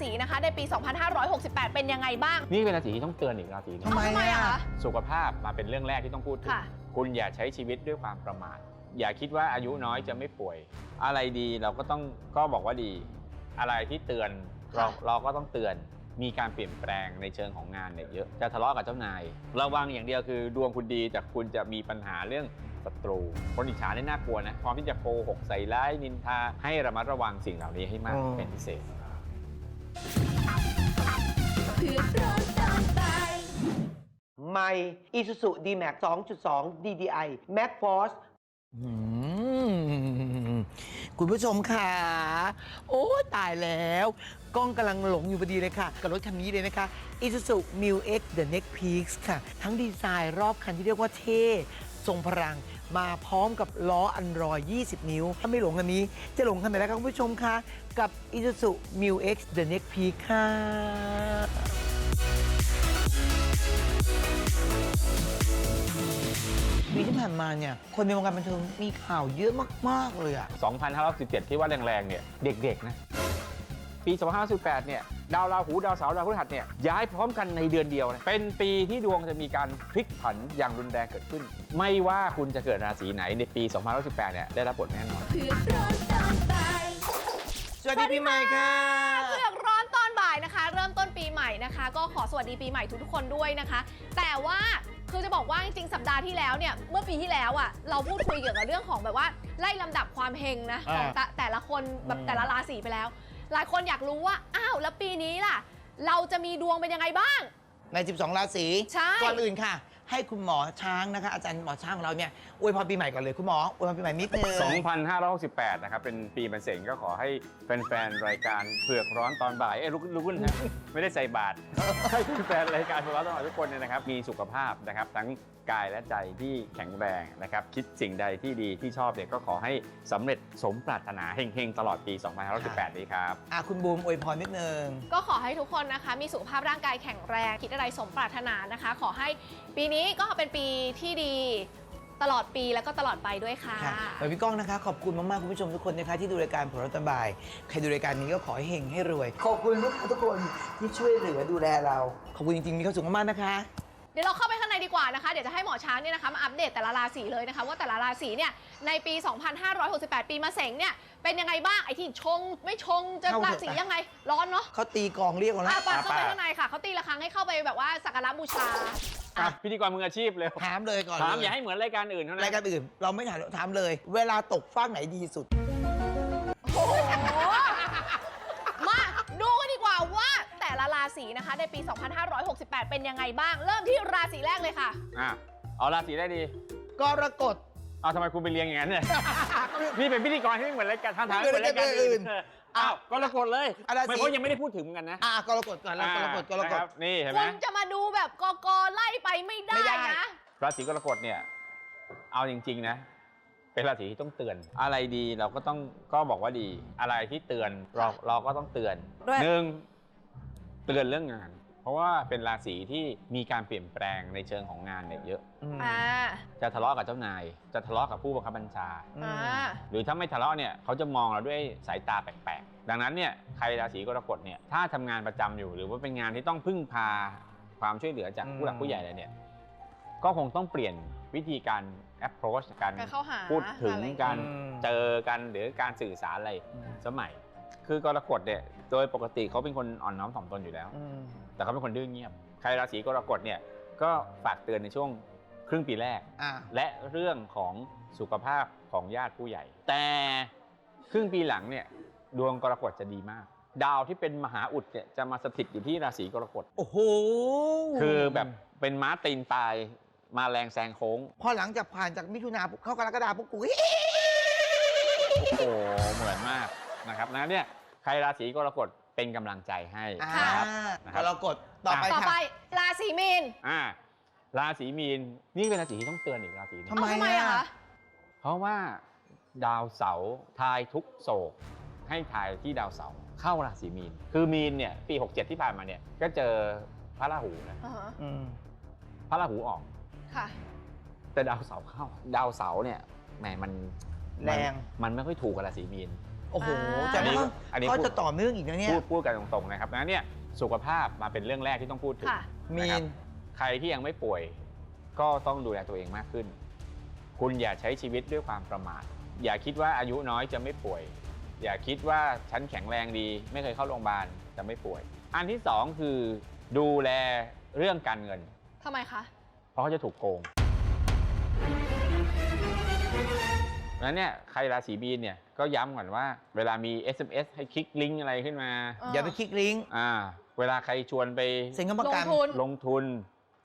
ศีนะคะในปี 2568 เป็นยังไงบ้าง นี่เป็นราศีที่ต้องเตือนอีกราศีหนึงทำไม ทำไมอะอะคะ สุขภาพมาเป็นเรื่องแรกที่ต้องพูดถึงค่ะ คุณอย่าใช้ชีวิตด้วยความประมาทอย่าคิดว่าอายุน้อยจะไม่ป่วย อะไรดีเราก็ต้องก็บอกว่าดี อะไรที่เตือนเราเราก็ต้องเตือนมีการเปลี่ยนแปลงในเชิงของงานเนี่ยเยอะจะทะเลาะกับเจ้านายระวังอย่างเดียวคือดวงคุณดีแต่คุณจะมีปัญหาเรื่องศัตรู คนอิจฉาเนี่ยน่ากลัวนะความที่จะโกหกใส่ร้ายนินทาให้ระมัดระวังสิ่งเหล่านี้ให้มากอ๋อเป็นพิเศษ ใหม่ Isuzu D-Max 2.2 DDI Max Force อืมคุณผู้ชมค่ะ โอ้ตายแล้ว กล้องกำลังหลงอยู่พอดีเลยค่ะ กับรถคันนี้เลยนะคะ Isuzu Mu X The Next Peaks ค่ะ ทั้งดีไซน์รอบคันที่เรียกว่าเท่ ทรงพลัง มาพร้อมกับล้ออันรอย 20 นิ้ว ถ้าไม่หลงคันนี้ จะหลงคันไหนแล้วคะคุณผู้ชมคะกับ Isuzu Mu X The Next Peak ค่ะปีที่ผ่านมาเนี่ย คนในวงการบันเทิงมีข่าวเยอะมาก ๆ เลยอะ 2517 ที่ว่าแรงๆเนี่ย เด็กๆนะ ปี2518เนี่ยดาวราหูดาวเสาร์ดาวพฤหัสเนี่ยย้ายพร้อมกันในเดือนเดียวนะเป็นปีที่ดวงจะมีการพลิกผันอย่างรุนแรงเกิดขึ้น ไม่ว่าคุณจะเกิดราศีไหนในปี2518เนี่ยได้รับบทแน่นอนสวัสดีปีใหม่ค่ะ เผือกร้อนตอนบ่ายนะคะ เริ่มต้นปีใหม่นะคะ ก็ขอสวัสดีปีใหม่ทุกๆคนด้วยนะคะ แต่ว่าคือจะบอกว่าจริงๆสัปดาห์ที่แล้วเนี่ยเมื่อปีที่แล้วอะเราพูดคุยเกี่ยวกับเรื่องของแบบว่าไล่ลำดับความเฮงนะของแต่แต่ละคนแบบอืมแต่ละราศีไปแล้ว หลายคนอยากรู้ว่า อ้าว แล้วปีนี้ล่ะ เราจะมีดวงเป็นยังไงบ้าง ใน 12 ราศีใช่ ก่อนอื่นค่ะ ให้คุณหมอช้างนะคะ อาจารย์หมอช้างของเราเนี่ยอวยพรปีใหม่ก่อนเลยคุณหมออวยพรปีใหม่นิดนึง 2568 นะครับ เป็นปีมันเสงก็ขอให้แฟนๆ รายการเผือกร้อนตอนบ่าย เอ้ยลุกลุกขึ้นนะไม่ได้ใส่บาตรให้แฟนๆรายการเผือกร้อนตอนบ่ายทุกคนเนี่ยนะครับ มีสุขภาพนะครับ ทั้งกายและใจที่แข็งแรงนะครับ คิดสิ่งใดที่ดีที่ชอบเนี่ยก็ขอให้สำเร็จสมปรารถนาเฮงๆ ตลอดปี2568นี้ครับ อะคุณบูมอวยพรนิดนึง ก็ขอให้ทุกคนนะคะ มีสุขภาพร่างกายแข็งแรง คิดอะไรสมปรารถนานะคะ ขอให้ปีนี้ก็เป็นปีที่ดีตลอดปีแล้วก็ตลอดไปด้วยค่ะ ค่ะแล้วพี่ก้องนะคะ ขอบคุณมาก ๆ คุณผู้ชมทุกคนนะคะที่ดูรายการผลรัตนบาย ใครดูรายการนี้ก็ขอให้เฮงให้รวย ขอบคุณทุกคนที่ช่วยเหลือดูแลเรา ขอบคุณจริง ๆ มีความสุขมาก ๆ นะคะ เดี๋ยวเราเข้าไปข้างในดีกว่านะคะ เดี๋ยวจะให้หมอช้างเนี่ยนะคะมาอัปเดตแต่ละราศีเลยนะคะว่าแต่ละราศีเนี่ยในปี 2568 ปีมะเสงเนี่ยเป็นยังไงบ้างไอ้ที่ชง ไม่ชงจะเข้าเถอะราศียังไง ร้อนเนาะเขาตีกลองเรียกเราแล้อะวปาเข้าไปอะข้างในค่ะเขาตีละครั้งให้เข้าไปแบบว่าสักการะบูชา อะพิธีกรมืออาชีพเร็วถามเลยก่อนถามเลอย่าให้เหมือนรายการอื่นเท่านั้นรายการอื่น เราไม่ถามถามเลย เวลาตกฟากไหนดีสุด ศีนะคะในปี 2568 เป็นยังไงบ้าง เริ่มที่ราศีแรกเลยค่ะ อะเอาราศีได้ดีกรกฎเอาทำไมคุณไปเรียงอย่างนั้นเนี่ย นี่เป็นพิธีกรที่ไม่เหมือนรายการทางทางไม่เหมือนรายการเหมือนรายการอื่อื่นนเอออ้าวก็รกดเลยอะราศีไม่เพราะยังไม่ได้พูดถึงเหมือนกันนะอะกรกฎก่อนแล้วกรกฎกรกนะฎครับนี่เห็นไหมคุณจะมาดูแบบกกไล่ไปไม่ได้ไม่ได้ นะ ราศีกรกฎเนี่ย เอาจริง ๆ นะ เป็นราศีที่ต้องเตือน อะไรดีเราก็ต้องก็บอกว่าดี อะไรที่เตือนเราเราก็ต้องเตือนด้วย หนึ่ง เตือนเรื่องงาน เพราะว่าเป็นราศีที่มีการเปลี่ยนแปลงในเชิงของงานเนี่ยเยอะอืมอ่าจะทะเลาะกับเจ้านาย จะทะเลาะกับผู้บังคับบัญชาอืมอ่าหรือถ้าไม่ทะเลาะเนี่ยเขาจะมองเราด้วยสายตาแปลกๆ ดังนั้นเนี่ยใครราศีกรกฎเนี่ยถ้าทำงานประจำอยู่หรือว่าเป็นงานที่ต้องพึ่งพาความช่วยเหลือจากผู้หลักผู้ใหญ่อะไรเนี่ยก็คงต้องเปลี่ยนวิธีการ approach การการเข้าหาพูดถึงอะไรการอืม เจอกันหรือการสื่อสารอะไรอืมสมัย คือกรกฎเนี่ยโดยปกติเขาเป็นคนอ่อนน้อมถ่อมตนอยู่แล้ว อืมแต่เขาเป็นคนดื้อเงียบ ใครราศีกรกฎเนี่ยก็ฝากเตือนในช่วงครึ่งปีแรก อะและเรื่องของสุขภาพของญาติผู้ใหญ่ แต่ครึ่งปีหลังเนี่ยดวงกรกฎจะดีมาก ดาวที่เป็นมหาอุดเนี่ยจะมาสถิตอยู่ที่ราศีกรกฎ โอ้โหคือแบบเป็นม้าตีนตายมาแรงแซงโค้ง พอหลังจากผ่านจากมิถุนาปุ๊บเข้ากรกฎาปุ๊บกูโอ้โหเหมือนมาก นะครับนะเนี่ยใครราศีกรกฎเป็นกำลังใจให้อ่านะครับนะคกรับรกฎต่อไปต่อค่ะไปราศีมีนอ่าราศีมีนนี่เป็นราศีที่ต้องเตือนอีกราศีหนึงทำไม เอ้าทำไมอะอะคะ เพราะว่าดาวเสาร์ทายทุกโศก ให้ทายที่ดาวเสาร์เข้าราศีมีน คือมีนเนี่ยปี 67 ที่ผ่านมาเนี่ยก็เจอพระราหูนะอ่าฮะอืม พระราหูออก ค่ะ แต่ดาวเสาร์เข้า ดาวเสาร์เนี่ยแหมมันแรงมันมันไม่ค่อยถูกกับราศีมีน โอ้โหอ่าแต่ว่าอันนี้เขาพูดจะต่อเนื่องอีกนะเนี่ย พูดพูดกันตรงๆนะครับดังนั้นเนี่ยสุขภาพมาเป็นเรื่องแรกที่ต้องพูดถึงค่ะ มีนะครับน ใครที่ยังไม่ป่วย ก็ต้องดูแลตัวเองมากขึ้น คุณอย่าใช้ชีวิตด้วยความประมาท อย่าคิดว่าอายุน้อยจะไม่ป่วย อย่าคิดว่าฉันแข็งแรงดี ไม่เคยเข้าโรงพยาบาลจะไม่ป่วย อันที่สองคือดูแลเรื่องการเงิน ทำไมคะ เพราะเขาจะถูกโกง แล้วเนี่ยใครราศีมีนเนี่ยก็ย้ำก่อนว่า เวลามี SMS ให้คลิกลิงก์อะไรขึ้นมาเอออย่าไปคลิกลิงก์อ่าเวลาใครชวนไปเซ็นคำประลกังนทุน ลงทุน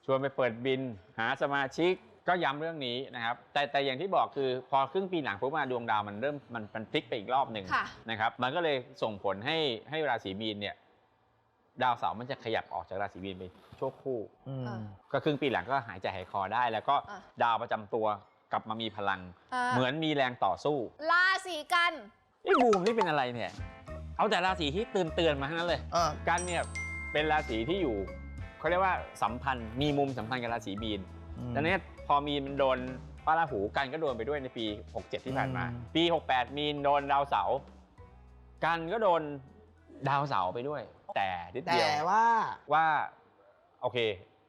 ชวนไปเปิดบิน หาสมาชิกก็ย้ำเรื่องนี้นะครับ แต่แต่อย่างที่บอกคือพอครึ่งปีหลังปุ๊บมาดวงดาวมันเริ่มมันมันพลิกไปอีกรอบหนึ่งค่ะ นะครับมันก็เลยส่งผลให้ให้ราศีมีนเนี่ยดาวเสาร์มันจะขยับออกจากราศีมีนไปชั่วครู่ อืมอ่าก็ครึ่งปีหลังก็หายใจหายคอได้ แล้วก็อะ ดาวประจำตัว กลับมามีพลัง อ่า เหมือนมีแรงต่อสู้ราศีกันไอ้บูมนี่เป็นอะไรเนี่ยเอาแต่ราศีที่เตือนเตือนๆมาทั้งนั้นเลยเออกันเนี่ยเป็นราศีที่อยู่เขาเรียกว่าสัมพันธ์มีมุมสัมพันธ์กับราศีมีนอืมดังนั้นพอมีนมันโดนพระราหูกันก็โดนไปด้วยในปี 67 ที่ผ่านมาอืมปี 68 มีนโดนดาวเสาร์กันก็โดนดาวเสาร์ไปด้วย แต่นิดเดีแต่ยวว่า ว่าโอเค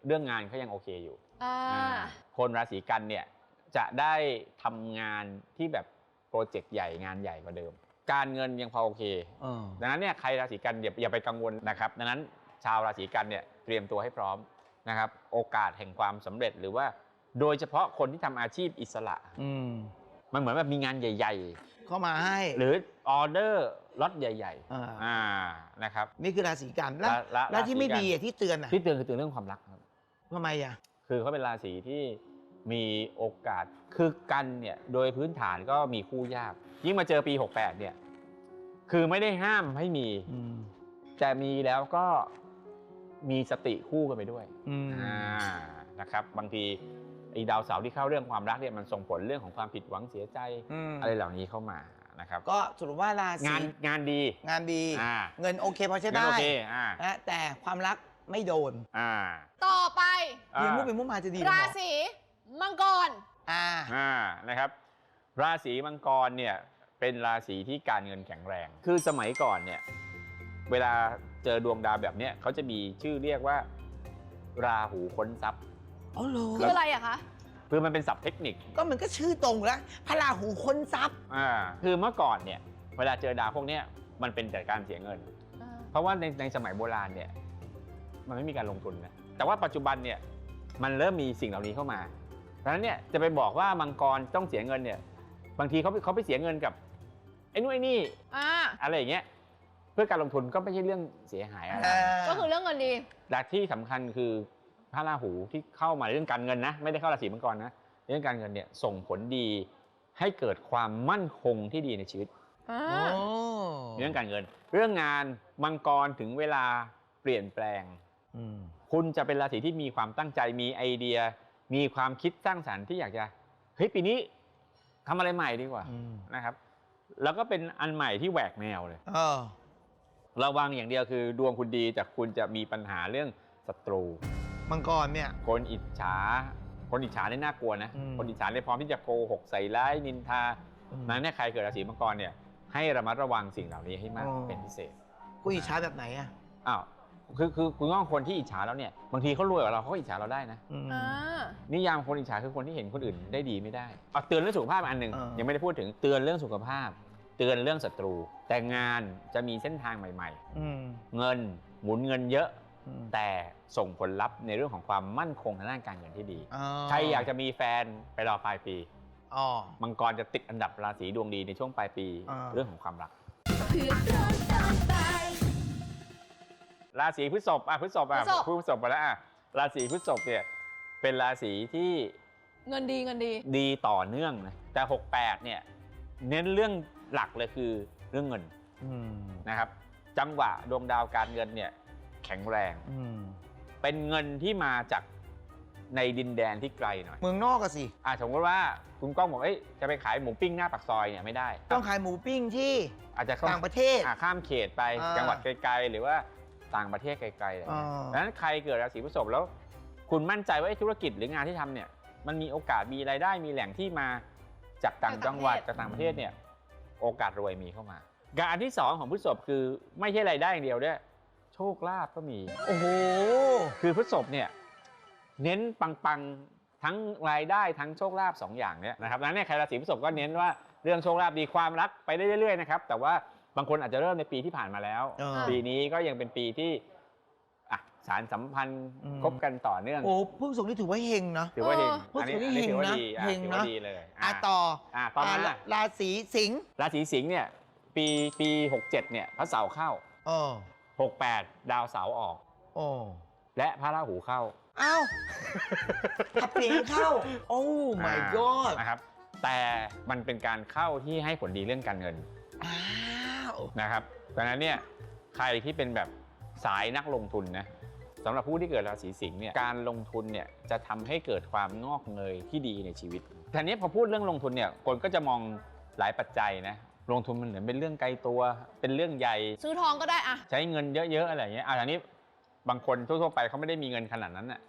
เรื่องงานเขายังโอเคอยู่อ่าอ่าคนราศีกันเนี่ย จะได้ทำงานที่แบบโปรเจกต์ใหญ่งานใหญ่กว่าเดิม การเงินยังพอโอเค เออดังนั้นเนี่ยใครราศีกันอย่าอย่าไปกังวลนะครับดังนั้นชาวราศีกันเนี่ยเตรียมตัวให้พร้อมนะครับโอกาสแห่งความสำเร็จหรือว่า โดยเฉพาะคนที่ทำอาชีพอิสระ อืมมันเหมือนแบบมีงานใหญ่ เข้ามาให้ๆ หรือออเดอร์ล็อตใหญ่อ่าๆอ่านะครับ นี่คือราศีกันแล้วและและแล้วที่ไม่ราศีกัน ดีอะที่เตือนอะที่เตือนคือเตือนเรื่องความรักครับ ทำไมอะ คือเขาเป็นราศีที่ มีโอกาสคือกันเนี่ยโดยพื้นฐานก็มีคู่ยาก ยิ่งมาเจอปี 68 เนี่ย คือไม่ได้ห้ามให้มี อืม แต่มีแล้วก็มีสติคู่กันไปด้วยอืม อ่านะครับ บางทีไอ้ดาวเสาร์ที่เข้าเรื่องความรักเนี่ยมันส่งผลเรื่องของความผิดหวังเสียใจ อืมอะไรเหล่านี้เข้ามานะครับก็สรุปว่าราศีงานงานดีงานดี อ่าเงินโอเคพอใช้งั้นได้โอเคอ่านะแต่ความรักไม่โดนอ่าต่อไปยืนอ่ามุกเป็นมุกมาจะดีราเหอศี มังกร อ่า อ่านะครับ ราศีมังกรเนี่ยเป็นราศีที่การเงินแข็งแรง คือสมัยก่อนเนี่ยเวลาเจอดวงดาวแบบเนี้ยเขาจะมีชื่อเรียกว่า ราหูค้นทรัพย์ อ๋อเหรอคืออะไรอะคะ คือมันเป็นศัพท์เทคนิคก็มันก็ชื่อตรงแล้วพระราหูค้นทรัพย์ อ่าคือเมื่อก่อนเนี่ยเวลาเจอดาวพวกเนี้ยมันเป็นแต่การเสียเงิน เพราะว่าในในสมัยโบราณเนี่ยมันไม่มีการลงทุนนะแต่ว่าปัจจุบันเนี่ยมันเริ่มมีสิ่งเหล่านี้เข้ามาเพราะฉะนั้นเนี่ยจะไปบอกว่ามังกรต้องเสียเงินเนี่ย บางทีเขาไปเขาไปเสียเงินกับไอ้นู่นไอ้นี่อ่าอะไรอย่างเงี้ยเพื่อการลงทุนก็ไม่ใช่เรื่องเสียหายอะไรก็คือเรื่องเงินดีและที่สำคัญคือพระราหูที่เข้ามาเรื่องการเงินนะ ไม่ได้เข้าราศีมังกรนะเรื่องการเงินเนี่ยส่งผลดีให้เกิดความมั่นคงที่ดีในชีวิตอ่าโอ้เรื่องการเงิน เรื่องงานมังกรถึงเวลาเปลี่ยนแปลงอืมคุณจะเป็นราศีที่มีความตั้งใจมีไอเดีย มีความคิดสร้างสรรค์ที่อยากจะเฮ้ยปีนี้ทำอะไรใหม่ดีกว่าอืม นะครับ แล้วก็เป็นอันใหม่ที่แหวกแนวเลย เออ ระวังอย่างเดียวคือดวงคุณดีแต่คุณจะมีปัญหาเรื่องศัตรู มังกรเนี่ย คนอิจฉา คนอิจฉาเนี่ยน่ากลัวนะ อืม คนอิจฉาเนี่ยพร้อมที่จะโกหกใส่ร้ายนินทาอืมนั้นเนี่ยใครเกิดราศีมังกรเนี่ยให้ระมัดระวังสิ่งเหล่านี้ให้มากอ๋อเป็นพิเศษ กูอิจฉาแบบไหนอะ อ้าว คือคือคุณว่าคนที่อิจฉาเราเนี่ยบางทีเขารวยกว่าเราเขาก็อิจฉาเราได้นะ อืม อ่านิยามคนอิจฉาคือคนที่เห็นคนอื่นได้ดีไม่ได้เอาเตือนเรื่องสุขภาพอันหนึ่งเออยังไม่ได้พูดถึงเตือนเรื่องสุขภาพ เตือนเรื่องศัตรู แต่งานจะมีเส้นทางใหม่ อืมๆ เงินหมุนเงินเยอะ อืมแต่ส่งผลลัพธ์ในเรื่องของความมั่นคงทางด้านการเงินที่ดีอ๋อใครอยากจะมีแฟนไปรอปลายปี อ๋อ มังกรจะติดอันดับราศีดวงดีในช่วงปลายปี อ่า เรื่องของความรักราศีพฤษภอะพฤษภอะพฤษภ พูดพฤษภไปแล้วอะราศีพฤษภเนี่ยเป็นราศีที่เงินดีเงินดี ดีต่อเนื่องนะแต่ 68เนี่ยเน้นเรื่องหลักเลยคือเรื่องเงินอืมนะครับจังหวะดวงดาวการเงินเนี่ยแข็งแรง อืมเป็นเงินที่มาจากในดินแดนที่ไกลหน่อยเมืองนอกอะสิ อะสมมติว่าคุณก้องบอกเอ้ยจะไปขายหมูปิ้งหน้าปากซอยเนี่ยไม่ได้ต้องขายหมูปิ้งที่อาจจะต่างประเทศ อะข้ามเขตไปอ่า จังหวัดไกลๆ หรือว่า ต่างประเทศไกลๆอะไรอ๋อเงี้ยดังนั้นใครเกิดราศีพฤษภแล้ว คุณมั่นใจว่าไอ้ธุรกิจหรืองานที่ทำเนี่ยมันมีโอกาสมีรายได้มีแหล่งที่มาจากต่างจังหวัดจากจากต่าต่างงปประระเทเทศศเนี่ยโอกาสรวยมีเข้ามา การที่สองของพฤษภคือไม่ใช่รายได้อย่างเดียวด้วยโชคลาภก็มี โอ้โหคือพฤษภเนี่ยเน้นปังๆทั้งรายได้ทั้งโชคลาภสองอย่างเนี่ยนะครับนั้นเนี่ยใครราศีพฤษภก็เน้นว่าเรื่องโชคลาภดีความรักไปได้เรื่อยๆนะครับแต่ว่า บางคนอาจจะเริ่มในปีที่ผ่านมาแล้ว เออ ปีนี้ก็ยังเป็นปีที่อะสารสัมพันธ์อืม คบกันต่อเนื่อง โอ้ผู้สูงนี่ถือว่าเฮงเนาะ ถือว่าเฮงเอออันนี้พูดถึงอันนี้ถือว่าเฮงนะดีอะเฮงนะถือว่าดีเลยอะต่ออะต่อมาอะราศีสิงห์ราศีสิงห์เนี่ย ปีปี 67 เนี่ยพระเสาร์เข้าเออ68 ดาวเสาร์ออก โอ้และพระราหูเข้าอ้าวขับเปลี่ยนเข้า โอ้ my อ่า god นะครับ แต่มันเป็นการเข้าที่ให้ผลดีเรื่องการเงินอ้าว นะครับดังนั้นเนี่ยใครที่เป็นแบบสายนักลงทุนนะสำหรับผู้ที่เกิดราศีสิงห์เนี่ยการลงทุนเนี่ยจะทำให้เกิดความงอกเงยที่ดีในชีวิตทีนี้พอพูดเรื่องลงทุนเนี่ยคนก็จะมองหลายปัจจัยนะลงทุนมันเหมือนเป็นเรื่องไกลตัว เป็นเรื่องใหญ่ ซื้อทองก็ได้อะใช้เงินเยอะๆอะไรอย่างเงี้ยอะทีนี้บางคนทั่วๆไปเขาไม่ได้มีเงินขนาดนั้นน่ะ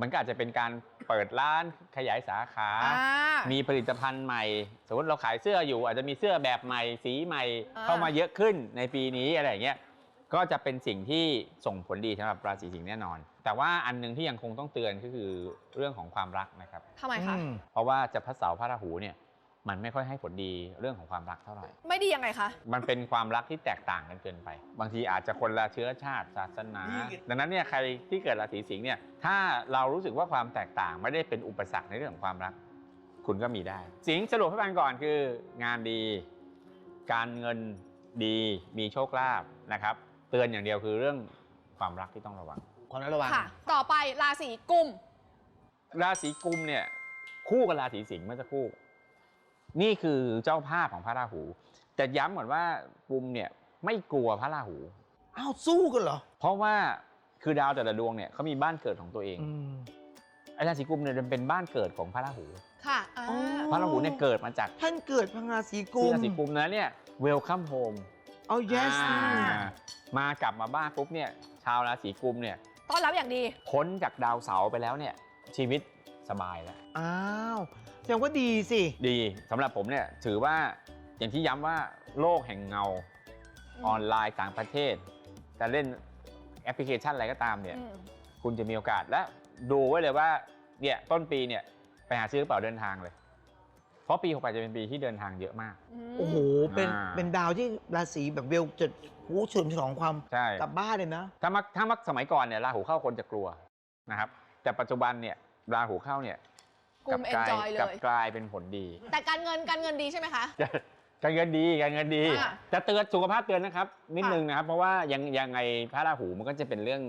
มันก็อาจจะเป็นการเปิดร้านขยายสาขา อ่ามีผลิตภัณฑ์ใหม่ สมมติเราขายเสื้ออยู่อาจจะมีเสื้อแบบใหม่สีใหม่อ่า เข้ามาเยอะขึ้นในปีนี้อะไรอย่างเงี้ยก็จะเป็นสิ่งที่ส่งผลดีสำหรับราศีสิงห์แน่นอน แต่ว่าอันหนึงที่ยังคงต้องเตือนก็คือเรื่องของความรักนะครับ ทำไมคะ อืม เพราะว่าจะพระเสาร์พระราหูเนี่ย มันไม่ค่อยให้ผลดีเรื่องของความรักเท่าไหร่ ไม่ดียังไงคะ มันเป็นความรักที่แตกต่างกันเกินไป บางทีอาจจะคนละเชื้อชาติศาสนา ดังนั้นเนี่ยใครที่เกิดราศีสิงห์เนี่ย ถ้าเรารู้สึกว่าความแตกต่างไม่ได้เป็นอุปสรรคในเรื่องของความรัก คุณก็มีได้ สิงห์สรุปให้ฟังก่อนคือ งานดี การเงินดีมีโชคลาภนะครับ เตือนอย่างเดียวคือเรื่องความรักที่ต้องระวัง ความระวังค่ะ ต่อไปราศีกุม ราศีกุมเนี่ยคู่กับราศีสิงห์เมื่อสักครู่ นี่คือเจ้าภาพของพระราหู แต่ย้ำก่อนว่ากุมเนี่ยไม่กลัวพระราหู อ้าวสู้กันเหรอ เพราะว่าคือดาวแต่ละดวงเนี่ยเขามีบ้านเกิดของตัวเองอืมไอ้ราศีกุมเนี่ยมันเป็นบ้านเกิดของพระราหู ค่ะอ่าอ๋อพระราหูเนี่ยเกิดมาจากท่านเกิดพังราศีกุที่มราศีกุมนะเนี่ยเวลคัมโฮมเอา yes มากลับมาบ้านปุ๊บเนี่ยชาวราศีกุมเนี่ยต้อนรับอย่างดีพ้นจากดาวเสาร์ไปแล้วเนี่ยชีวิตสบายแล้ว อ้าว แสดงว่าดีสิ ดีสำหรับผมเนี่ยถือว่าอย่างที่ย้ำว่าโลกแห่งเงาอืมออนไลน์ต่างประเทศ จะเล่นแอปพลิเคชันอะไรก็ตามเนี่ย อืมคุณจะมีโอกาสและดูไว้เลยว่าเนี่ยต้นปีเนี่ยไปหาซื้อกระเป๋าเดินทางเลย เพราะปี68จะเป็นปีที่เดินทางเยอะมาก มโอ้โห เป็น อ่า เป็นดาวที่ราศีแบบเวลจะหูเฉลิมฉลองความใช่ กลับบ้านเลยนะ ถ้ามักถ้ามักสมัยก่อนเนี่ยราหูเข้าคนจะกลัวนะครับ แต่ปัจจุบันเนี่ยราหูเข้าเนี่ย กุมเอนกลายจอยเลกลับย กลายเป็นผลดี แต่การเงินการเงินดีใช่ไหมคะ การเงินดีการเงินดีอะจะเตือนสุขภาพเตือนนะครับ นิดค่ะนึงนะครับ เพราะว่ายังยังไงพระราหูมันก็จะเป็นเรื่อง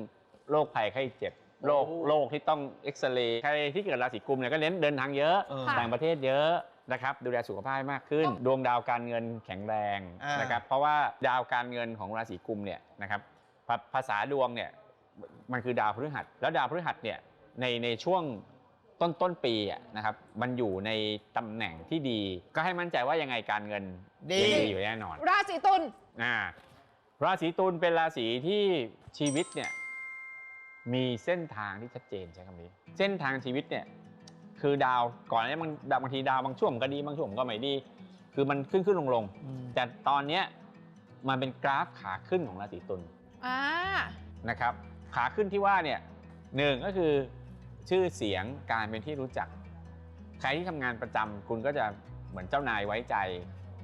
โรคภัยไข้เจ็บโรคโอ้โรคที่ต้องเอ็กซเรย์ใครที่เกิดราศีกุมเนี่ยก็เน้นเดินทางเยอะเออค่ะ ต่างประเทศเยอะนะครับ ดูแลสุขภาพให้มากขึ้นต้องดวงดาวการเงินแข็งแรงอ่าน นะครับ เพราะว่าดาวการเงินของราศีกุมเนี่ยนะครับภาภาษาดวงเนี่ยมันคือดาวพฤหัส แล้วดาวพฤหัสเนี่ยในในช่วง ต้นต้นปีอะนะครับมันอยู่ในตำแหน่งที่ดี ก็ให้มั่นใจว่ายังไงการเงินดี ยังดีอยู่แน่นอนราศีตุลอ่าราศีตุลเป็นราศีที่ชีวิตเนี่ยมีเส้นทางที่ชัดเจนใช้คำนี้เส้นทางชีวิตเนี่ยคือดาวก่อนหนานี้บางดาวบางทีดาวบางช่วงก็ดีบางช่วงก็ไม่ดี คือมันขึ้นขึ้นลงลงอืมแต่ตอนเนี้ยมันเป็นกราฟขาขึ้นของราศีตุลอ่านะครับ ขาขึ้นที่ว่าเนี่ยหนึ่งก็คือ ชื่อเสียงการเป็นที่รู้จัก ใครที่ทำงานประจำคุณก็จะเหมือนเจ้านายไว้ใจ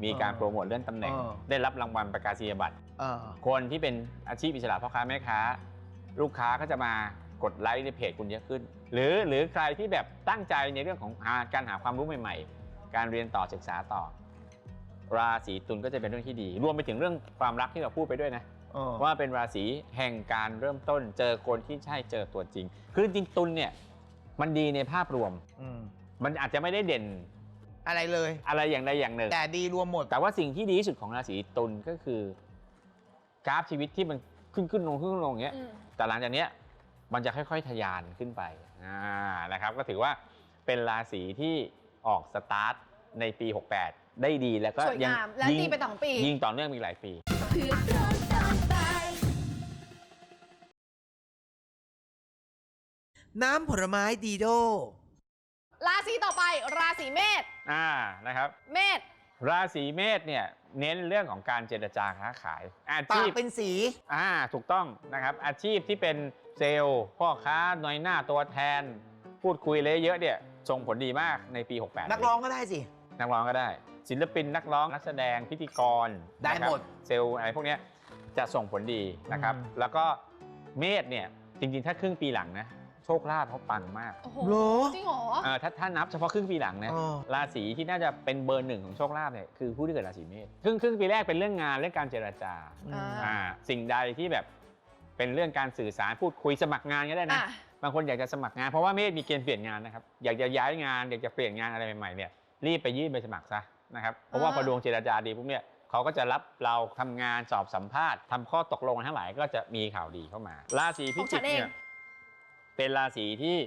มีการโปรโมทเลื่อนตำแหน่งเออได้รับรางวัลประกาศนียบัตร เออ คนที่เป็นอาชีพอิสระพ่อค้าแม่ค้า ลูกค้าก็จะมากดไลค์ในเพจคุณเยอะขึ้น หรือหรือใครที่แบบตั้งใจในเรื่องของหาการหาความรู้ใหม่ ๆ การเรียนต่อศึกษาต่อ ราศีตุลก็จะเป็นเรื่องที่ดี รวมไปถึงเรื่องความรักที่เราพูดไปด้วยนะ เออว่าเป็นราศีแห่งการเริ่มต้นเจอคนที่ใช่เจอตัวจริง คือจริงๆตุลเนี่ย มันดีในภาพรวม อืมมันอาจจะไม่ได้เด่นอะไรเลย อะไรอย่างใดอย่างหนึ่ง แต่ดีรวมหมด แต่ว่าสิ่งที่ดีที่สุดของราศีตุลก็คือ กราฟชีวิตที่มันขึ้นขึ้นลงขึ้นลงอย่างเงี้ย อืม แต่หลังจากเนี้ยมันจะค่อยๆทะยานขึ้นไปอ่านะครับ ก็ถือว่าเป็นราศีที่ออกสตาร์ทในปี 68 ได้ดีแล้วก็สวยยังงามและยิงดีไปต่อของปี ยิงต่อเนื่องมีหลายปี น้ำผลไม้ดีโด ราศีต่อไป ราศีเมษอ่านะครับ เมษราศีเมษเนี่ยเน้นเรื่องของการเจรจาค้าขาย อาปาชีกพเป็นสี อ่าถูกต้องนะครับ อาชีพที่เป็นเซลล์พ่อค้าหน่วยหน้าตัวแทน พูดคุยเลยเยอะเนี่ยส่งผลดีมากในปี 68 นักร้องก็ได้สิ นักร้องก็ได้ ศิลปินนักร้องนักแสดงพิธีกรได้นะครับหมดเซลล์อะไรพวกเนี้ยจะส่งผลดีนะครับ อืม แล้วก็เมษเนี่ยจริงๆ ถ้าครึ่งปีหลังนะ โชคลาภเขาปังมากโอ้โหเหรอ จริงเหรอเอ่อถ้าถ้านับเฉพาะครึ่งปีหลังนะอ๋อ ราศีที่น่าจะเป็นเบอร์หนึ่งของโชคลาภเนี่ยคือผู้ที่เกิดราศีเมษครึ่งครึ่งปีแรกเป็นเรื่องงานเรื่องการเจรจาอ่า อ่าสิ่งใดที่แบบเป็นเรื่องการสื่อสารพูดคุยสมัครงานก็ได้นะ อะ บางคนอยากจะสมัครงานเพราะว่าเมษมีเกณฑ์เปลี่ยนงานนะครับอยากจะย้ายงานอยากจะเปลี่ยนงานอะไรใหม่ๆเนี่ยรีบไปยื่นไปสมัครซะนะครับเพราะว่าอ่า พอดวงเจรจาดีปุ๊บเนี่ยเขาก็จะรับเราทำงานสอบสัมภาษณ์ทำข้อตกลงทั้งหลายก็จะมีข่าวดีเข้ามา ราศีพิจิกเนี่ย เป็นราศีที่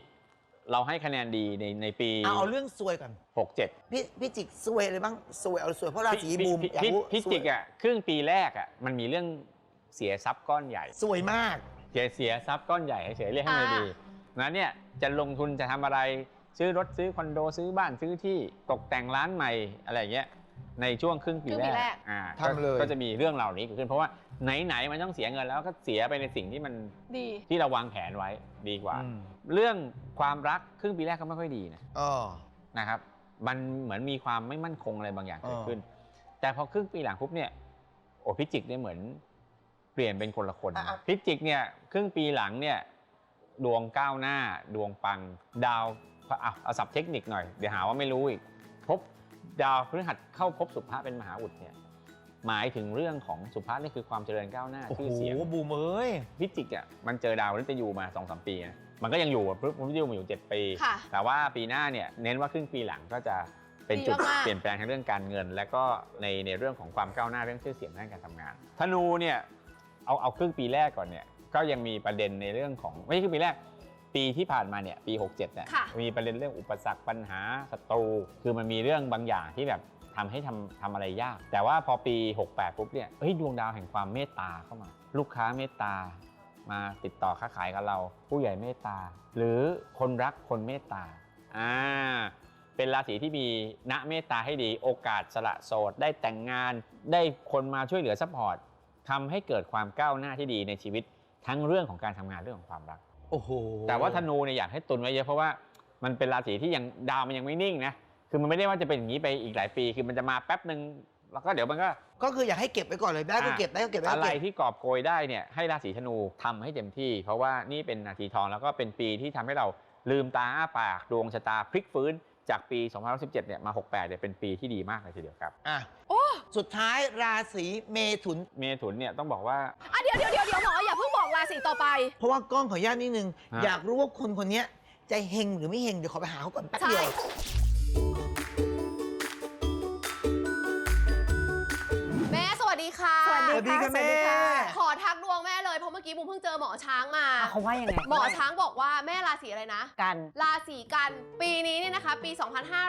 เราให้คะแนนดีในในปีเอาเอาเรื่องซวยก่อน67พี่พี่จิกซวยเลยบ้างซวยเอาซวยเพราะราศีพี่บูมพี่อยากพี่รู้พี่ซวยจิกอะครึ่งปีแรกอะมันมีเรื่องเสียทรัพย์ก้อนใหญ่ ซวยมากเสียเสียทรัพย์ก้อนใหญ่เฉยๆเรียกให้มันอ่าดีนั้นเนี่ยจะลงทุนจะทำอะไร ซื้อรถซื้อคอนโดซื้อบ้านซื้อที่ตกแต่งร้านใหม่อะไรอย่างเงี้ย ในช่วงครึ่งปีครึ่งปีแรแรกกอ่าทำเลย ก็จะมีเรื่องเหล่านี้เกิดขึ้นเพราะว่าไหนๆมันต้องเสียเงินแล้วก็เสียไปในสิ่งที่มันดี ที่เราวางแผนไว้ดีกว่า อืมเรื่องความรักครึ่งปีแรกก็ไม่ค่อยดีนะอ๋อ นะครับ มันเหมือนมีความไม่มั่นคงอะไรบางอย่างเกิดอ่าขึ้น แต่พอครึ่งปีหลังปุ๊บเนี่ยโอ้พิจิกเนี่ยเหมือน เปลี่ยนเป็นคนละคนอะอะ พิจิกเนี่ยครึ่งปีหลังเนี่ยดวงก้าวหน้า ดวงปังดาวเอาเอาศัพท์เทคนิคหน่อยเดี๋ยวหาว่าไม่รู้อีกพบ ดาวพฤหัสเข้าพบสุภะเป็นมหาอุดเนี่ยหมายถึงเรื่องของสุภะนี่คือความเจริญก้าวหน้าโอ้โหชื่อเสียงบูมเอ้ยพิจิกอะมันเจอดาวฤตยูมา2อสปีนะมันก็ยังอยู่อะพฤฤตยูมาอยู่ 7 ปีค่ะแต่ว่าปีหน้าเนี่ยเน้นว่าครึ่งปีหลังก็จะเป็นจุดดีมากๆเปลี่ยนแปลงทางเรื่องการเงิน และก็ในในเรื่องของความก้าวหน้าเรื่องชื่อเสียงด้านการทำงาน ธนูเนี่ยเอาเอาครึ่งปีแรกก่อนเนี่ยก็ยังมีประเด็นในเรื่องของไม่ใช่ครึ่งปีแรก ปีที่ผ่านมาเนี่ยปี 67เนี่ยค่ะ มีประเด็นเรื่องอุปสรรคปัญหาศัตรูคือมันมีเรื่องบางอย่างที่แบบทำให้ทำทำอะไรยาก แต่ว่าพอปี 68 ปุ๊บเนี่ยเฮ้ยดวงดาวแห่งความเมตตาเข้ามา ลูกค้าเมตตา มาติดต่อค้าขายกับเรา ผู้ใหญ่เมตตา หรือคนรักคนเมตตาอ่าเป็นราศีที่มีณเมตตาให้ดี โอกาสสละโสด ได้แต่งงาน ได้คนมาช่วยเหลือซัพพอร์ตทำให้เกิดความก้าวหน้าที่ดีในชีวิต ทั้งเรื่องของการทำงานเรื่องของความรัก โอ้โหแต่ว่าธนูเนี่ยอยากให้ตุนไว้เยอะเพราะว่ามันเป็นราศีที่ยังดาวมันยังไม่นิ่งนะคือมันไม่ได้ว่าจะเป็นอย่างนี้ไปอีกหลายปีคือมันจะมาแป๊บหนึ่งแล้วก็เดี๋ยวมันก็ ก็คืออยากให้เก็บไว้ก่อนเลยได้ก็เก็บได้ก็เก็บได้อะก็ไรเก็บที่กอบโกยได้เนี่ยให้ราศีธนูทำให้เต็มที่ เพราะว่านี่เป็นนาทีทองแล้วก็เป็นปีที่ทำให้เราลืมตาอ้าปากดวงชะตาพลิกฟื้น จากปี 2017เนี่ยมา 68เนี่ยเป็นปีที่ดีมากเลยทีเดียวครับ อะโอ้สุดท้ายราศีเมถุน เมถุนเนี่ยต้องบอกว่าอะเดี๋ยวเดี๋ยวเดี๋ยวเดี๋ยวหมออย่าเพิ่งบอกราศีต่อไป เพราะว่ากล้องขออนุญาตนิดนึง ฮะ อยากรู้ว่าคนคนเนี้ยจะเฮงหรือไม่เฮงเดี๋ยวขอไปหาเขาก่อนแป๊บเดียว ใช่ แม่สวัสดีค่ะ สวัสสวัสดีค่ะแม่ กี้บุมเพิ่งเจอหมอช้างมา อะเขาว่ายังไงหมอช้างบอกว่าแม่ราศีอะไรนะ กัน ราศีกันปีนี้เนี่ยนะคะ ปี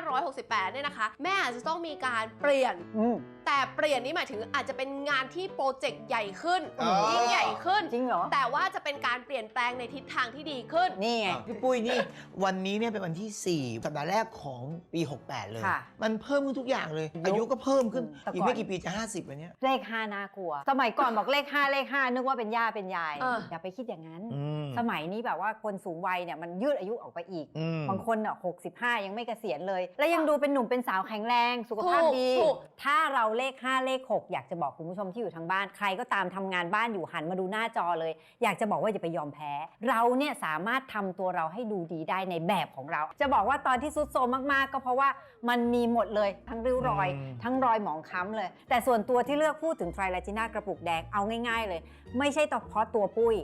2568 เนี่ยนะคะ แม่อาจจะต้องมีการเปลี่ยน อืม แต่เปลี่ยนนี่หมายถึงอาจจะเป็นงานที่โปรเจกต์ใหญ่ขึ้นอ๋อ ยิ่งใหญ่ขึ้น จริงเหรอ แต่ว่าจะเป็นการเปลี่ยนแปลงในทิศทางที่ดีขึ้น นี่ไง พี่ปุ้ยนี่ วันนี้เนี่ยเป็นวันที่ 4 สัปดาห์แรกของปี 68 เลย ค่ะมันเพิ่มขึ้นทุกอย่างเลย อายุก็เพิ่มขึ้น แต่ก่อน อีกไม่กี่ปีจะ 50แล้วเนี่ย เลขห้าน่ากลัว สมัยก่อนบอกเลขห้าเลขห้านึกว่าเป็นย่าเป็นยาย เอออ อย่าไปคิดอย่างนั้น อืมสมัยนี้แบบว่าคนสูงวัยเนี่ยมันยืดอายุออกไปอีก อืม บางคนอะ65ยังไม่เกษียณเลย แล้วยังดูเป็นหนุ่มเป็นสาวแข็งแรง สุขภาพถูกดี ถูก ถ้าเราเลข 5 เลข 6 อยากจะบอกคุณผู้ชมที่อยู่ทางบ้าน ใครก็ตามทำงานบ้านอยู่หันมาดูหน้าจอเลย อยากจะบอกว่าอย่าไปยอมแพ้ เราเนี่ยสามารถทำตัวเราให้ดูดีได้ในแบบของเรา จะบอกว่าตอนที่ซุดโซมมากๆ ก็เพราะว่ามันมีหมดเลยทั้งริ้วรอยอืมทั้งรอยหมองคล้ำเลย แต่ส่วนตัวที่เลือกพูดถึงไทรลาจิน่ากระปุกแดงเอาง่าย ๆ เลย ไม่ใช่แต่เพราะตัวปุ้ย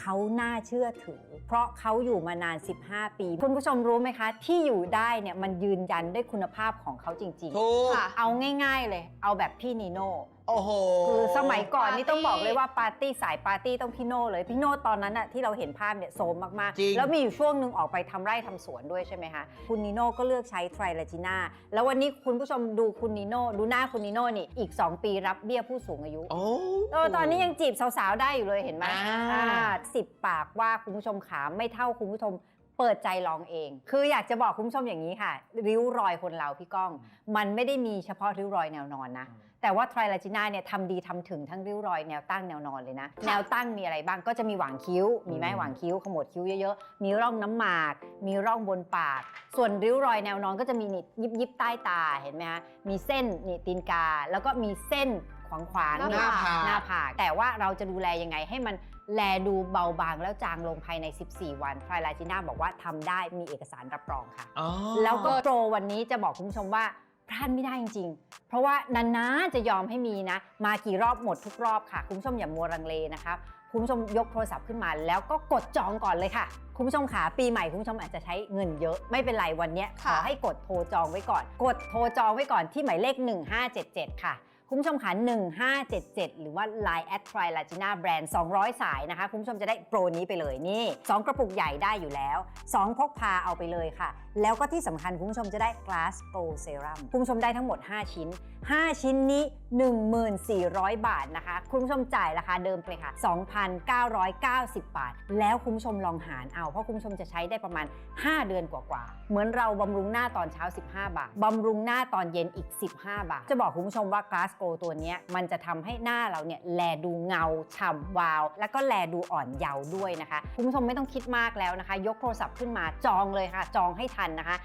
เขาน่าเชื่อถือ เพราะเขาอยู่มานาน 15 ปี คุณผู้ชมรู้ไหมคะ ที่อยู่ได้เนี่ยมันยืนยันด้วยคุณภาพของเขาจริงถูกค่ะๆเอาง่าย ๆ เลย เอาแบบพี่นีโน่ โอ้โหคือสมัยก่อนนี่ปาร์ตี้ต้องบอกเลยว่าปาร์ตี้สายปาร์ตี้ต้องพี่โน่เลยพี่โน่ตอนนั้นอะที่เราเห็นภาพเนี่ยโซมมากจริง ๆ แล้วมีอยู่ช่วงหนึ่งออกไปทำไร่ทำสวนด้วยใช่ไหมคะคุณนีโน่ก็เลือกใช้ไทรลาจิน่าแล้ววันนี้คุณผู้ชมดูคุณนีโน่ดูหน้าคุณนีโน่นี่อีก 2 ปีรับเบี้ยผู้สูงอายุโอ้ เออตอนนี้ยังจีบสาวๆได้อยู่เลยเห็นไหมอ่าอ่า สิบปากว่าคุณผู้ชมขาไม่เท่าคุณผู้ชมเปิดใจลองเอง คืออยากจะบอกคุณผู้ชมอย่างนี้ค่ะ ริ้วรอยคนเราพี่ก้อง มันไม่ได้มีเฉพาะริ้วรอยแนวนอนนะ แต่ว่าไทรลาจิน่าเนี่ยทำดีทำถึงทั้งริ้วรอยแนวตั้งแนวนอนเลยนะ แนวตั้งมีอะไรบ้างก็จะมีหว่างคิ้ว มีไหมอืมหว่างคิ้วขมวดคิ้วเยอะๆ มีร่องน้ำหมาก มีร่องบนปาก ส่วนริ้วรอยแนวนอนก็จะมีนี่ยิบยิบๆใต้ตาเห็นไหมคะมีเส้นนี่ตีนกา แล้วก็มีเส้นขวางขวางๆหนี่น้าผากหน้าผากแต่ว่าเราจะดูแลยังไงให้มันแลดูเบาบางแล้วจางลงภายใน 14 วันไทรลาจิน่าบอกว่าทำได้มีเอกสารรับรองค่ะอ๋อแล้วก็โปรวันนี้จะบอกคุณผู้ชมว่า พลาดไม่ได้จริง ๆ เพราะว่านานๆจะยอมให้มีนะ มากี่รอบหมดทุกรอบค่ะ คุณผู้ชมอย่ามัวรังเลนะคะคุณผู้ชมยกโทรศัพท์ขึ้นมา แล้วก็กดจองก่อนเลยค่ะ คุณผู้ชมขาปีใหม่คุณผู้ชมอาจจะใช้เงินเยอะไม่เป็นไรวันเนี้ยขค่ะอให้กดโทรจองไว้ก่อน กดโทรจองไว้ก่อนที่หมายเลข 1577 ค่ะคุณผู้ชมขา1577 หรือว่า Line at t r i l a g i n a Brand 200 สายนะคะ คุณผู้ชมจะได้โปรนี้ไปเลยนี่ 2 กระปุกใหญ่ได้อยู่แล้ว 2 พกพาเอาไปเลยค่ะ แล้วก็ที่สำคัญคุณผู้ชมจะได้ Glass Pro Serum คุณผู้ชมได้ทั้งหมด 5 ชิ้น 5 ชิ้นนี้ 1400 บาทนะคะ คุณผู้ชมจ่ายราคาเดิมไปค่ะ 2,990 บาท แล้วคุณผู้ชมลองหารเอาเพราะคุณผู้ชมจะใช้ได้ประมาณ 5 เดือนกว่าๆ เหมือนเราบำรุงหน้าตอนเช้า 15 บาทบำรุงหน้าตอนเย็นอีก 15 บาท จะบอกคุณผู้ชมว่า Glass Glow ตัวนี้มันจะทำให้หน้าเราเนี่ยแลดูเงาฉ่ำวาว แล้วก็แลดูอ่อนเยาว์ด้วยนะคะ คุณผู้ชมไม่ต้องคิดมากแล้วนะคะ ยกโทรศัพท์ขึ้นมาจองเลยค่ะ จองให้ทันนะคะ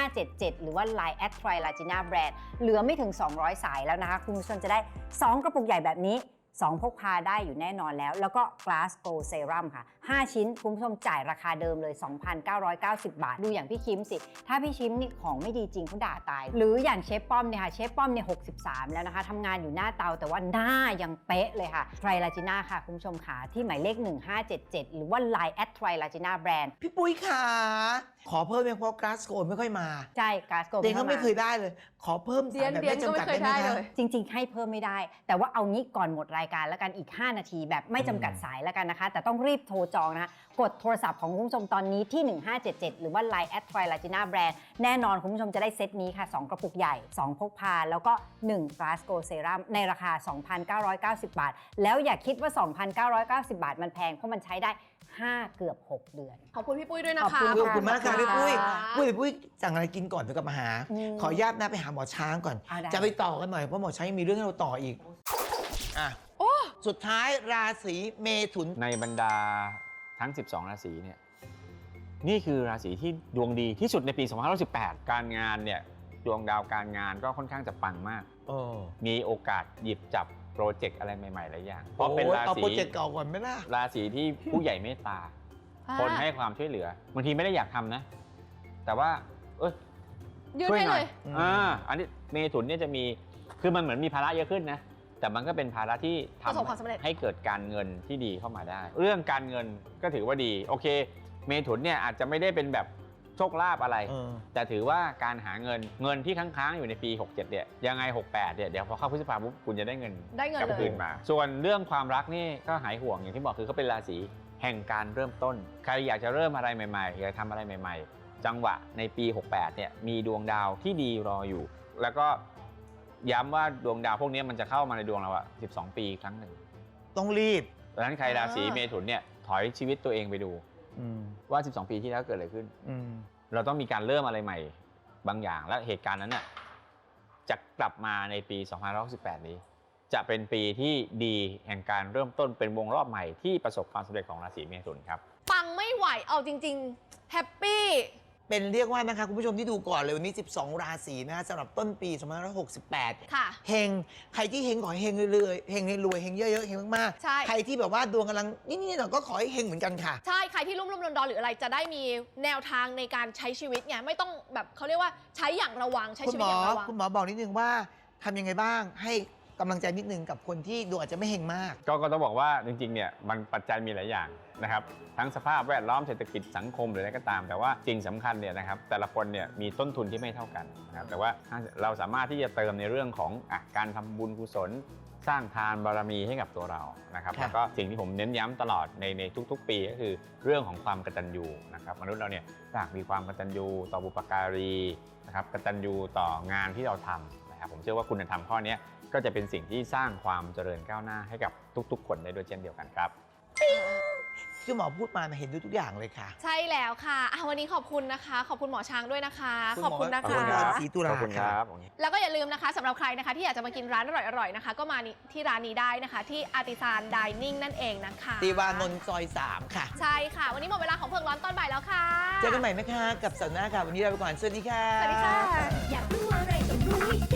1577 หรือว่า Line at t r i l a g i n a Brand เหลือไม่ถึง 200 สายแล้วนะคะ คุณผู้ชมจะได้ 2 กระปุกใหญ่แบบนี้ 2 พกพาได้อยู่แน่นอนแล้ว แล้วก็ Glass Gold Serum ค่ะ 5 ชิ้น คุณผู้ชมจ่ายราคาเดิมเลย 2,990 บาท ดูอย่างพี่คิมสิ ถ้าพี่ชิมนี่ของไม่ดีจริงเขาด่าตาย หรืออย่างเชฟป้อมเนี่ยค่ะ เชฟป้อมเนี่ย63 แล้วนะคะทำงานอยู่หน้าเตาแต่ว่าหน้ายังเป๊ะเลยค่ะไทรลาจิน่าค่ะ คุณผู้ชมค่ะที่หมายเลข 1577 หรือว่า Line at t r i l a g i n a Brand พี่ปุ้ยค่ะ ขอเพิ่มเองเพราะกราสโกไม่ค่อยมาใช่ Glass Glow เดนก็ไม่ข้าาเคยได้เลย ขอเพิ่มเดียสารนแบบเดียนไม่ก็จำกัไม่ดเคได้ยไหมได้เลคะย จริง ๆ ให้เพิ่มไม่ได้ แต่ว่าเอางี้ก่อนหมดรายการแล้วกันอีก 5 นาทีแบบไม่จำกัดสายแล้วกันนะคะ แต่ต้องรีบโทรจองนะคะกดโทรศัพท์ของคุณผู้ชมตอนนี้ที่ 1577 หรือว่า Line at t r i l a g i n a Brand แน่นอนคุณผู้ชมจะได้เซตนี้ค่ะ 2 กระปุกใหญ่ 2 พกพา แล้วก็1 Glass Go Serum ในราคา 2,990 บาท แล้วอย่าคิดว่า 2,990 บาทมันแพง เพราะมันใช้ได้ 5 เกือบ 6 เดือน ขอบคุณพี่ปุ้ยด้วยนะคะขอบคุณขอบคุณมากค่ะพี่ปุ้ยค่ะปุ้ยปุ้ยสั่งอะไรกินก่อนเดี๋ยวกลับมาหา อืมขออนุญาตนะไปหาหมอช้างก่อนเอาได้ จะไปต่อกันหน่อยเพราะหมอช้างยังมีเรื่องให้เราต่ออีกอะสุดท้ายราศีเมถุน ในบรรดา ทั้ง 12 ราศีเนี่ยนี่คือราศีที่ดวงดีที่สุดในปี 2518 การงานเนี่ยดวงดาวการงานก็ค่อนข้างจะปังมาก เออมีโอกาสหยิบจับโปรเจกต์อะไรใหม่ๆหลายอย่าง เพราะเป็นโอ้ยราเอาศีโปรเจกต์เก่าก่อนไหมล่ะ ราศีที่ผู้ใหญ่เมตตา คนให้ความช่วยเหลือบางทีไม่ได้อยากทำนะ แต่ว่า เอ้ยยื่นช่วยให้หเลน่อยย อืม อ่าอันนี้เมถุนเนี่ยจะมีคือมันเหมือนมีภาระเยอะขึ้นนะ แต่มันก็เป็นภาระที่ทำประสบความสำเร็จให้เกิดการเงินที่ดีเข้ามาได้ เรื่องการเงินก็ถือว่าดี โอเค เมถุนเนี่ยอาจจะไม่ได้เป็นแบบโชคลาภอะไร เออ แต่ถือว่าการหาเงินเงินที่ค้างๆอยู่ในปี 67เนี่ยยังไง 68เนี่ยเดี๋ยวพอเข้าพฤษภาปุ๊บคุณจะได้เงินได้เงินกลับเลย คืนมา ส่วนเรื่องความรักนี่ก็หายห่วงอย่างที่บอกคือเขาเป็นราศีแห่งการเริ่มต้น ใครอยากจะเริ่มอะไรใหม่ๆอยากจะทำอะไรใหม่ ๆ จังหวะในปี 68เนี่ยมีดวงดาวที่ดีรออยู่ แล้วก็ ย้ำว่าดวงดาวพวกนี้มันจะเข้ามาในดวงเราอะ12 ปีครั้งหนึ่งต้องรีบดังนั้นใครราศีเมถุนเนี่ยถอยชีวิตตัวเองไปดูอืมว่า 12 ปีที่แล้วเกิดอะไรขึ้นอืมเราต้องมีการเริ่มอะไรใหม่บางอย่างและเหตุการณ์นั้นน่ะจะกลับมาในปี 2568 นี้ จะเป็นปีที่ดีแห่งการเริ่มต้นเป็นวงรอบใหม่ที่ประสบความสำเร็จของราศีเมถุนครับ ปังไม่ไหวเอาจริง ๆ แฮปปี้ เป็นเรียกว่านะคะคุณผู้ชมที่ดูก่อนเลยวันนี้ 12 ราศีนะคะสำหรับต้นปี2568ค่ะเฮงใครที่เฮงขอให้เฮงเรื่อยๆเฮงให้รวยเฮงเยอะๆเฮงมากใช่ๆใครที่แบบว่าดวงกำลังนี่ๆหน่อยก็ขอให้เฮงเหมือนกันค่ะ ใช่ ใครที่รุ่มรุ่มดอนดอนหรืออะไรจะได้มีแนวทางในการใช้ชีวิตไงไม่ต้องแบบเขาเรียกว่าใช้อย่างระวังใช้คุณชีหวิมตออย่างระวัง คุณหมอบอกนิดนึงว่าทำยังไงบ้างให้กำลังใจนิดนึงกับคนที่ดวงอาจจะไม่เฮงมาก ก็ก็ต้องบอกว่าจริงๆเนี่ยมันปัจจัยมีหลายอย่าง นะครับทั้งสภาพแวดล้อมเศรษฐกิจสังคมหรืออะไรก็ตาม แต่ว่าสิ่งสำคัญเนี่ยนะครับแต่ละคนเนี่ยมีต้นทุนที่ไม่เท่ากันนะครับแต่ว่าเราสามารถที่จะเติมในเรื่องของอะการทำบุญกุศลสร้างทานบารมีให้กับตัวเรานะครับค่ะแล้วก็สิ่งที่ผมเน้นย้ำตลอดในในทุก ๆ ปีก็คือเรื่องของความกตัญญูนะครับมนุษย์เราเนี่ยถ้าหากมีความกตัญญูต่อบุปการีนะครับกตัญญูต่องานที่เราทำนะครับผมเชื่อว่าคุณธรรมข้อเนี้ยก็จะเป็นสิ่งที่สร้างความเจริญก้าวหน้าให้กับทุก ๆ คนได้ด้วยเช่นเดียวกันครับ ที่หมอพูดมาเห็นด้วยทุกอย่างเลยค่ะ ใช่แล้วค่ะอะ วันนี้ขอบคุณนะคะ ขอบคุณหมอช้างด้วยนะคะ ขอบคุณนะขอบคุณคะรับศรีตุลาขอบคุณคค่ะ รับ แล้วก็อย่าลืมนะคะสำหรับใครนะคะ ที่อยากจะมากินร้านอร่อยๆนะคะ ก็มานี่ที่ร้านนี้ได้นะคะ ที่อาติซานดิเนิ่งนั่นเองนะคะตีวานนท์ซอย 3 ค่ะ ใช่ค่ะ วันนี้หมดเวลาของเพิงร้อนตอนบ่ายแล้วค่ะ เจอกันใหม่นะคะ กับสัปดาห์หน้าค่ะ วันนี้ลาไปก่อน สวัสดีค่ะ สวัสดีค่ะ อยากรู้อะไรต้องรู้ให้ได้